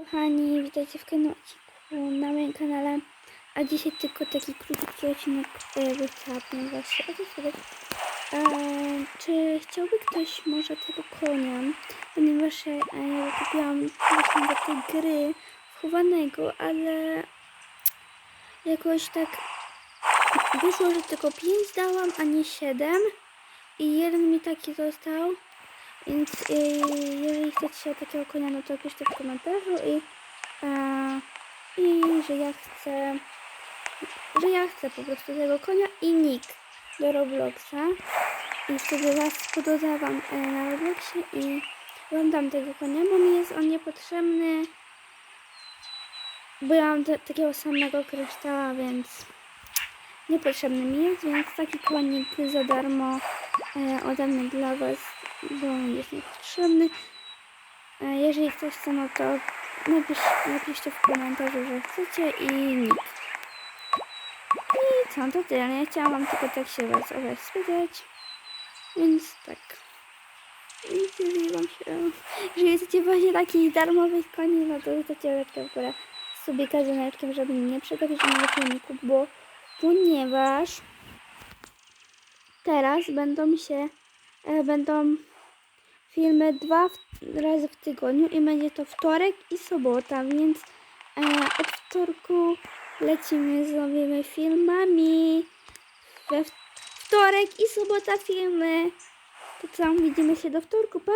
Kochani, witajcie w kanale na moim kanale. A dzisiaj tylko taki krótki odcinek, e, bo chciałabym właśnie opowiedzieć. E, czy chciałby ktoś może tego konia? Ponieważ e, ja kupiłam właśnie do tej gry wchowanego, ale jakoś tak wyszło, że tylko 5 dałam, a nie 7. I jeden mi taki został. Więc y, jeżeli chcecie takiego konia, no to piszcie w komentarzu i, e, i że ja chcę, że ja chcę po prostu tego konia i nick do Robloxa. I wtedy was pododawam e, na Robloxie i wam dam tego konia, bo mi jest on niepotrzebny. Bo ja mam te, takiego samego kryształa, więc niepotrzebny mi jest, więc taki konik za darmo e, ode mnie dla was, bo on jest niepotrzebny. Jeżeli ktoś chce, no to napisz, napiszcie w komentarzu, że chcecie i nick. I co, to tyle. Ja chciałam wam tylko tak się was o was spytać. Więc tak. I jeżeli wam się... Jeżeli chcecie właśnie takich darmowych koni, no to zostawcie łapkę w górę z dzwoneczkiem, żeby nie przegapić mojego filmiku, bo ponieważ teraz będą się e, będą filmy dwa razy w tygodniu i będzie to wtorek i sobota, więc e, od wtorku lecimy z nowymi filmami. We wtorek i sobota filmy. To co, widzimy się do wtorku. Pa!